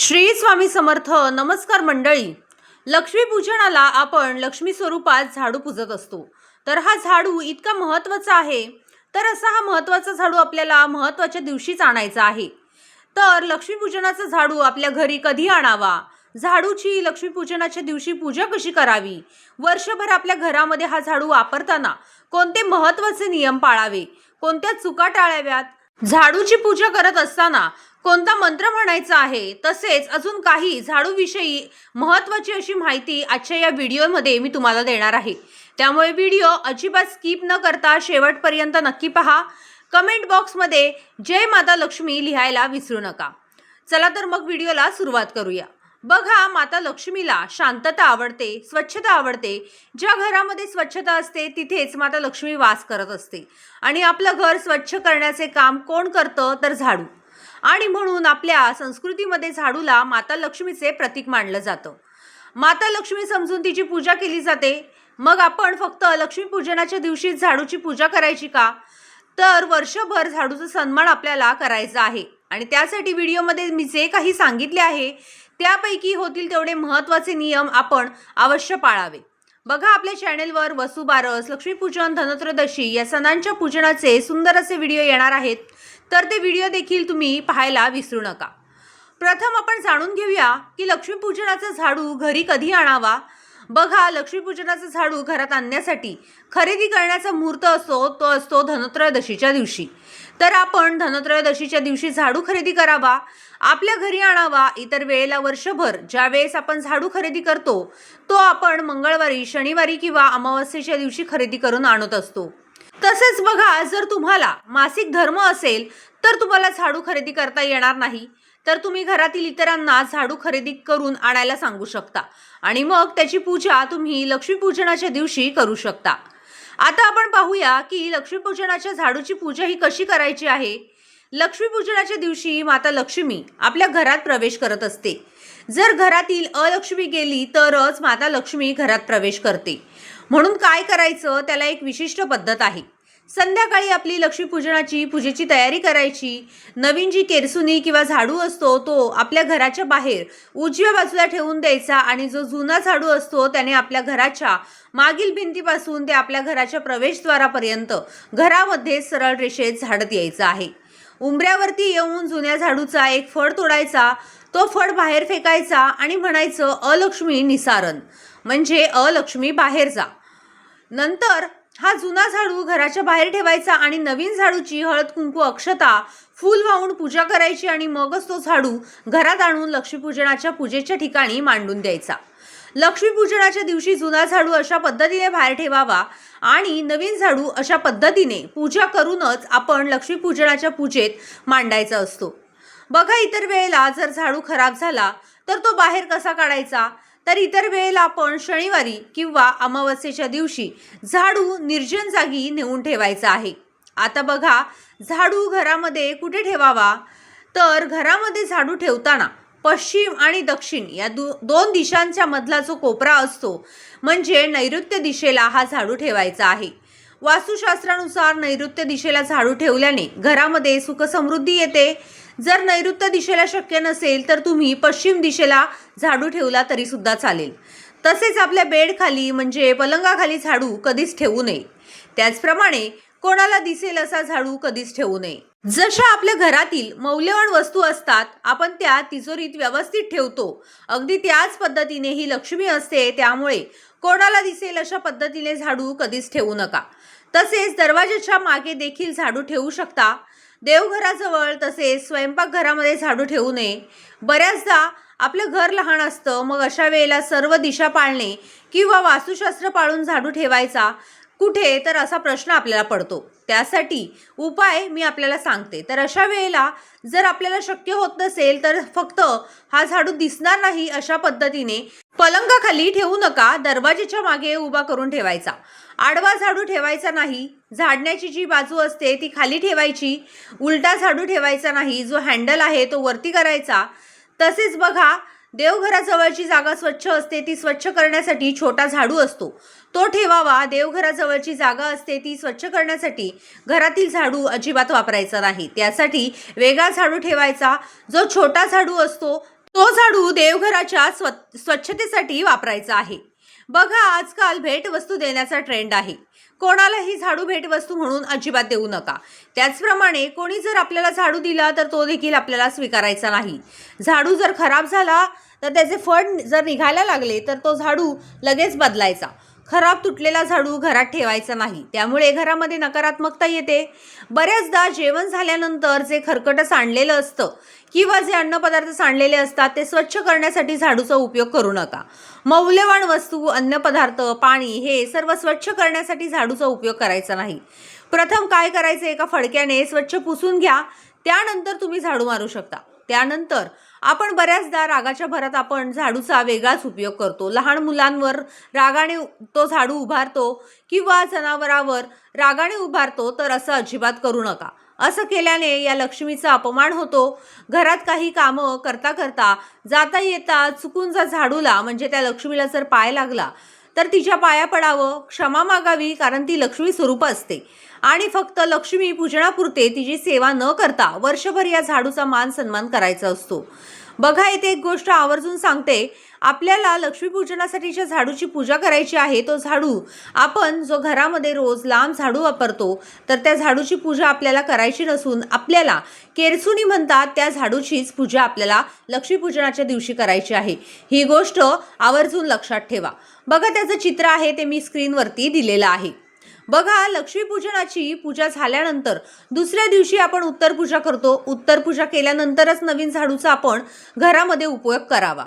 श्री स्वामी समर्थ नमस्कार मंडळी. लक्ष्मीपूजनाला आपण लक्ष्मी स्वरूपात झाडू पूजत असतो. तर हा झाडू इतका महत्त्वाचा आहे तर असा हा महत्त्वाचा झाडू आपल्याला महत्त्वाच्या दिवशीच आणायचा आहे. तर लक्ष्मीपूजनाचा झाडू आपल्या घरी कधी आणावा? झाडूची लक्ष्मीपूजनाच्या दिवशी पूजा कशी करावी? वर्षभर आपल्या घरामध्ये हा झाडू वापरताना कोणते महत्त्वाचे नियम पाळावे? कोणत्या चुका टाळाव्यात? झाडूची पूजा करत असताना कोणता मंत्र म्हणायचा आहे? तसेच अजून काही झाडूविषयी महत्त्वाची अशी माहिती आजच्या या व्हिडिओमध्ये मी तुम्हाला देणार आहे. त्यामुळे व्हिडिओ अजिबात स्किप न करता शेवटपर्यंत नक्की पहा. कमेंट बॉक्समध्ये जय माता लक्ष्मी लिहायला विसरू नका. चला तर मग व्हिडिओला सुरुवात करूया. बघा माता लक्ष्मीला शांतता आवडते स्वच्छता आवडते. ज्या घरामध्ये स्वच्छता असते तिथेच माता लक्ष्मी वास करत असते. आणि आपलं घर स्वच्छ करण्याचे काम कोण करतं? तर झाडू. आणि म्हणून आपल्या संस्कृतीमध्ये झाडूला माता लक्ष्मीचे प्रतीक मानलं जातं. माता लक्ष्मी समजून तिची पूजा केली जाते. मग आपण फक्त लक्ष्मीपूजनाच्या दिवशी झाडूची पूजा करायची का? तर वर्षभर झाडूचा सन्मान आपल्याला करायचा आहे. आणि त्यासाठी व्हिडिओमध्ये मी जे काही सांगितले आहे त्यापैकी होतील तेवढे महत्त्वाचे नियम आपण अवश्य पाळावे. बघा आपल्या चॅनेलवर वसुबारस लक्ष्मीपूजन धनत्रदशी या सणांच्या पूजनाचे सुंदर असे व्हिडिओ येणार आहेत. तर ते व्हिडिओ देखील तुम्ही पाहायला विसरू नका. प्रथम आपण जाणून घेऊया की लक्ष्मीपूजनाचा झाडू घरी कधी आणावा? बघा लक्ष्मीपूजनाचं झाडू घरात आणण्यासाठी खरेदी करण्याचा मुहूर्त असतो तो असतो धनत्रयोदशीच्या दिवशी. तर आपण धनत्रयोदशीच्या दिवशी झाडू खरेदी करावा आपल्या घरी आणावा इतर वेळेला वर्षभर ज्या वेळेस आपण झाडू खरेदी करतो तो आपण मंगळवारी शनिवारी किंवा अमावस्येच्या दिवशी खरेदी करून आणत असतो. तसेच बघा जर तुम्हाला मासिक धर्म असेल तर तुम्हाला झाडू खरेदी करता येणार नाही. तर तुम्ही घरातील इतरांना झाडू खरेदी करून आणायला सांगू शकता. आणि मग त्याची पूजा तुम्ही लक्ष्मीपूजनाच्या दिवशी करू शकता. आता आपण पाहूया की लक्ष्मीपूजनाच्या झाडूची पूजा ही कशी करायची आहे? लक्ष्मीपूजनाच्या दिवशी माता लक्ष्मी आपल्या घरात प्रवेश करत असते. जर घरातील अलक्ष्मी गेली तरच माता लक्ष्मी घरात प्रवेश करते. म्हणून काय करायचं? त्याला एक विशिष्ट पद्धत आहे. संध्याकाळी आपली लक्ष्मीपूजनाची पूजेची तयारी करायची. नवीन जी केरसुनी किंवा झाडू असतो तो आपल्या घराच्या बाहेर उजव्या बाजूला ठेवून द्यायचा आणि जो जुना झाडू असतो त्याने आपल्या घराच्या मागील भिंतीपासून ते आपल्या घराच्या प्रवेशद्वारापर्यंत घरामध्ये सरळ रेषेत झाडत यायचं आहे. उंबऱ्यावरती येऊन जुन्या झाडूचा एक फळ तोडायचा तो फळ बाहेर फेकायचा आणि म्हणायचं अलक्ष्मी निसारण. म्हणजे अलक्ष्मी बाहेर जा. नंतर हा जुना झाडू घराच्या बाहेर ठेवायचा आणि नवीन झाडूची हळद कुंकू अक्षता फूल वाहून पूजा करायची आणि मगच तो झाडू घरात आणून लक्ष्मीपूजनाच्या पूजेच्या ठिकाणी मांडून द्यायचा. लक्ष्मीपूजनाच्या दिवशी जुना झाडू अशा पद्धतीने बाहेर ठेवावा आणि नवीन झाडू अशा पद्धतीने पूजा करूनच आपण लक्ष्मीपूजनाच्या पूजेत मांडायचा असतो. बघा इतर वेळेला जर झाडू खराब झाला तर तो बाहेर कसा काढायचा? तर इतर वेळेला आपण शनिवारी किंवा अमावस्येच्या दिवशी झाडू निर्जन जागी नेऊन ठेवायचा आहे. आता बघा झाडू घरामध्ये कुठे ठेवावा? तर घरामध्ये झाडू ठेवताना पश्चिम आणि दक्षिण या दो दोन दिशांच्या मधला जो कोपरा असतो म्हणजे नैऋत्य दिशेला हा झाडू ठेवायचा आहे. वास्तुशास्त्रानुसार नैऋत्य दिशेला झाडू ठेवल्याने घरामध्ये सुखसमृद्धी येते. जर नैऋत्य दिशेला शक्य नसेल तर तुम्ही पश्चिम दिशेला झाडू ठेवला तरी सुद्धा चालेल. तसेच आपल्या बेडखाली म्हणजे पलंगाखाली झाडू कधीच ठेवू नये. त्याचप्रमाणे कोणाला दिसेल असा झाडू कधीच ठेवू नये. जशा आपल्या घरातील मौल्यवान वस्तू असतात आपण त्या तिजोरीत व्यवस्थित ठेवतो. अगदी त्याच पद्धतीने ही लक्ष्मी असते त्यामुळे कोणाला दिसेल अशा पद्धतीने झाडू कधीच ठेवू नका. तसेच दरवाजाच्या मागे देखील झाडू ठेवू शकता. देवघराजवळ तसेच स्वयंपाकघरामध्ये झाडू ठेवू नये. बऱ्याचदा आपलं घर लहान असतं मग अशा वेळेला सर्व दिशा पाळणे किंवा वास्तुशास्त्र पाळून झाडू ठेवायचा. कुठे तर असा प्रश्न आपल्याला पडतो. त्यासाठी उपाय मी आपल्याला सांगते. तर अशा वेळेला जर आपल्याला शक्य होत नसेल तर फक्त हा झाडू दिसणार नाही अशा पद्धतीने पलंगाखाली ठेवू नका. दरवाजेच्या मागे उभा करून ठेवायचा. आडवा झाडू ठेवायचा नाही. झाडण्याची जी बाजू असते ती खाली ठेवायची. उलटा झाडू ठेवायचा नाही. जो हँडल आहे तो वरती करायचा. तसेच बघा देवघराजवळची जागा स्वच्छ असते ती स्वच्छ करण्यासाठी छोटा झाडू असतो. तो ठेवावा देवघराजवळची जागा असते ती स्वच्छ करण्यासाठी घरातील झाडू अजिबात वापरायचा नाही. त्यासाठी वेगळा झाडू ठेवायचा. जो छोटा झाडू असतो तो झाडू देवघराच्या स्व स्वच्छतेसाठी वापरायचा आहे. बघा आजकाल भेटवस्तू देण्याचा ट्रेंड आहे. कोणालाही झाडू भेटवस्तू म्हणून अजिबात देऊ नका. त्याचप्रमाणे कोणी जर आपल्याला झाडू दिला तर तो देखील आपल्याला स्वीकारायचा नाही. झाडू जर खराब झाला तर त्याचे फळ जर निघायला लागले तर तो झाडू लगेच बदलायचा. खराब तुटलेला झाडू घरात ठेवायचा नाही. त्यामुळे घरामध्ये नकारात्मकता येते. बऱ्याचदा जेवण झाल्यानंतर जे खरकटं सांडलेलं असतं किंवा जे अन्नपदार्थ सांडलेले असतात ते स्वच्छ करण्यासाठी झाडूचा उपयोग करू नका. मौल्यवान वस्तू अन्नपदार्थ पाणी हे सर्व स्वच्छ करण्यासाठी झाडूचा उपयोग करायचा नाही. प्रथम काय करायचं? एका फडक्याने स्वच्छ पुसून घ्या. त्यानंतर तुम्ही झाडू मारू शकता. त्यानंतर आपण बऱ्याचदा रागाच्या भरात आपण झाडूचा वेगळाच उपयोग करतो. लहान मुलांवर रागाने तो झाडू उभारतो किंवा जनावरावर रागाने उभारतो तर असं अजिबात करू नका. असं केल्याने या लक्ष्मीचा अपमान होतो. घरात काही कामं करता करता जाता येता चुकून जर झाडूला म्हणजे त्या लक्ष्मीला जर पाय लागला तर तिच्या पाया पडावं क्षमा मागावी कारण ती लक्ष्मी स्वरूप असते. आणि फक्त लक्ष्मी पूजनापुरते तिची सेवा न करता वर्षभर या झाडूचा मान सन्मान करायचा असतो. बघा इथे एक गोष्ट आवर्जून सांगते. आपल्याला लक्ष्मीपूजनासाठी ज्या झाडूची पूजा करायची आहे तो झाडू आपण जो घरामध्ये रोज लांब झाडू वापरतो तर त्या झाडूची पूजा आपल्याला करायची नसून आपल्याला केरसुनी म्हणतात त्या झाडूचीच पूजा आपल्याला लक्ष्मीपूजनाच्या दिवशी करायची आहे. ही गोष्ट आवर्जून लक्षात ठेवा. बघा त्याचं चित्र आहे ते मी स्क्रीनवरती दिलेलं आहे. बघा लक्ष्मीपूजनाची पूजा झाल्यानंतर दुसऱ्या दिवशी आपण उत्तर पूजा करतो. उत्तर पूजा केल्यानंतरच नवीन झाडूचा आपण घरामध्ये उपयोग करावा.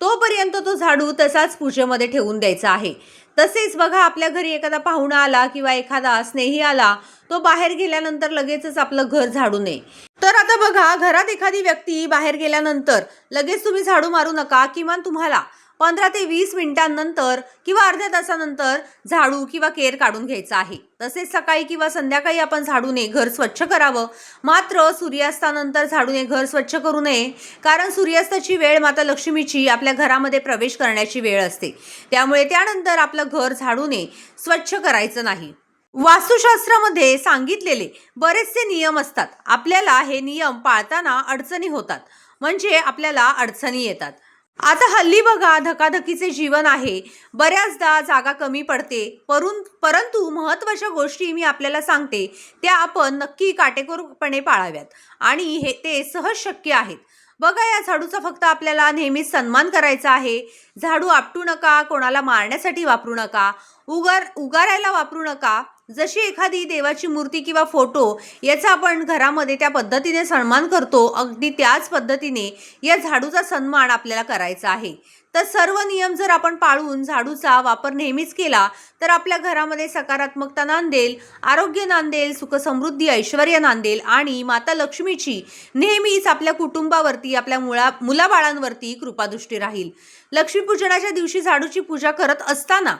तोपर्यंत तो झाडू तसाच पूजेमध्ये ठेवून द्यायचा आहे. तसेच बघा आपल्या घरी एखादा पाहुणा आला किंवा एखादा स्नेही आला तो बाहेर गेल्यानंतर लगेचच आपलं घर झाडू नये. तर आता बघा घरात एखादी व्यक्ती बाहेर गेल्यानंतर लगेच तुम्ही झाडू मारू नका किमान तुम्हाला पंधरा ते वीस मिनिटांनंतर किंवा अर्ध्या तासानंतर झाडू किंवा केर काढून घ्यायचा आहे. तसेच सकाळी किंवा संध्याकाळी आपण झाडूने घर स्वच्छ करावं. मात्र सूर्यास्तानंतर झाडूने घर स्वच्छ करू नये कारण सूर्यास्ताची वेळ माता लक्ष्मीची आपल्या घरामध्ये प्रवेश करण्याची वेळ असते. त्यामुळे त्यानंतर आपलं घर झाडूने स्वच्छ करायचं नाही. वास्तुशास्त्रामध्ये सांगितलेले बरेचसे नियम असतात. आपल्याला हे नियम पाळताना अडचणी होतात. म्हणजे आपल्याला अडचणी येतात. आता हल्ली बघा धकाधकीचे जीवन आहे. बऱ्याचदा जागा कमी पडते. परून परंतु महत्त्वाच्या गोष्टी मी आपल्याला सांगते त्या आपण नक्की काटेकोरपणे पाळाव्यात. आणि हे ते सहज शक्य आहेत. बघा या झाडूचा फक्त आपल्याला नेहमीच सन्मान करायचा आहे. झाडू आपटू नका कोणाला मारण्यासाठी वापरू नका उगार उगारायला वापरू नका. जशी एखादी देवाची मूर्ती किंवा फोटो याचा आपण घरामध्ये त्या पद्धतीने सन्मान करतो अगदी त्याच पद्धतीने या झाडूचा सन्मान आपल्याला करायचा आहे. तर सर्व नियम जर आपण पाळून झाडूचा वापर नेहमीच केला तर आपल्या घरामध्ये सकारात्मकता नांदेल आरोग्य नांदेल सुखसमृद्धी ऐश्वर नांदेल आणि माता लक्ष्मीची नेहमीच आपल्या कुटुंबावरती आपल्या मुळा मुलाबाळांवरती कृपादृष्टी राहील. लक्ष्मीपूजनाच्या दिवशी झाडूची पूजा करत असताना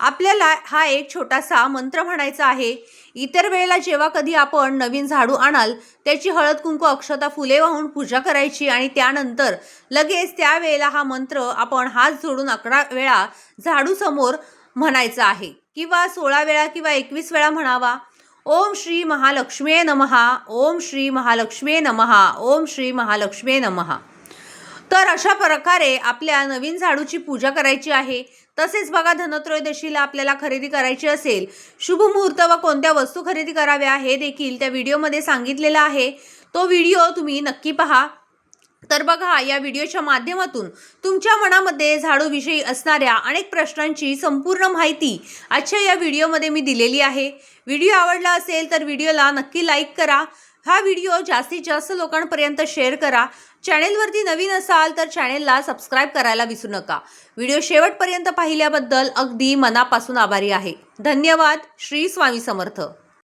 आपल्याला हा एक छोटासा मंत्र म्हणायचा आहे. इतर वेळेला जेव्हा कधी आपण नवीन झाडू आणाल त्याची हळद कुंकू अक्षता फुले वाहून पूजा करायची आणि त्यानंतर लगेच त्यावेळेला हा मंत्र आपण हात जोडून अकरा वेळा झाडूसमोर म्हणायचा आहे. किंवा सोळा वेळा किंवा एकवीस वेळा म्हणावा. ओम श्री महालक्ष्मी नमहा ओम श्री महालक्ष्मी नमहा ओम श्री महालक्ष्मी नमहा तर अशा प्रकारे आपल्या नवीन झाडूची पूजा करायची आहे. तसेच बघा धनत्रयोदशीला आपल्याला खरेदी करायची असेल शुभ मुहूर्त व कोणत्या वस्तू खरेदी कराव्या हे देखील त्या व्हिडिओमध्ये सांगितलेलं आहे. तो व्हिडिओ तुम्ही नक्की पहा. तर बघा या व्हिडिओच्या माध्यमातून तुमच्या मनामध्ये झाडूविषयी असणाऱ्या अनेक प्रश्नांची संपूर्ण माहिती आजच्या या व्हिडिओमध्ये मी दिलेली आहे. व्हिडिओ आवडला असेल तर व्हिडिओला नक्की लाईक करा. हा व्हिडिओ जास्तीत जास्त लोकांपर्यंत शेअर करा. चॅनेलवरती नवीन असाल तर चॅनेलला सबस्क्राईब करायला विसरू नका. व्हिडिओ शेवटपर्यंत पाहिल्याबद्दल अगदी मनापासून आभारी आहे. धन्यवाद. श्री स्वामी समर्थ.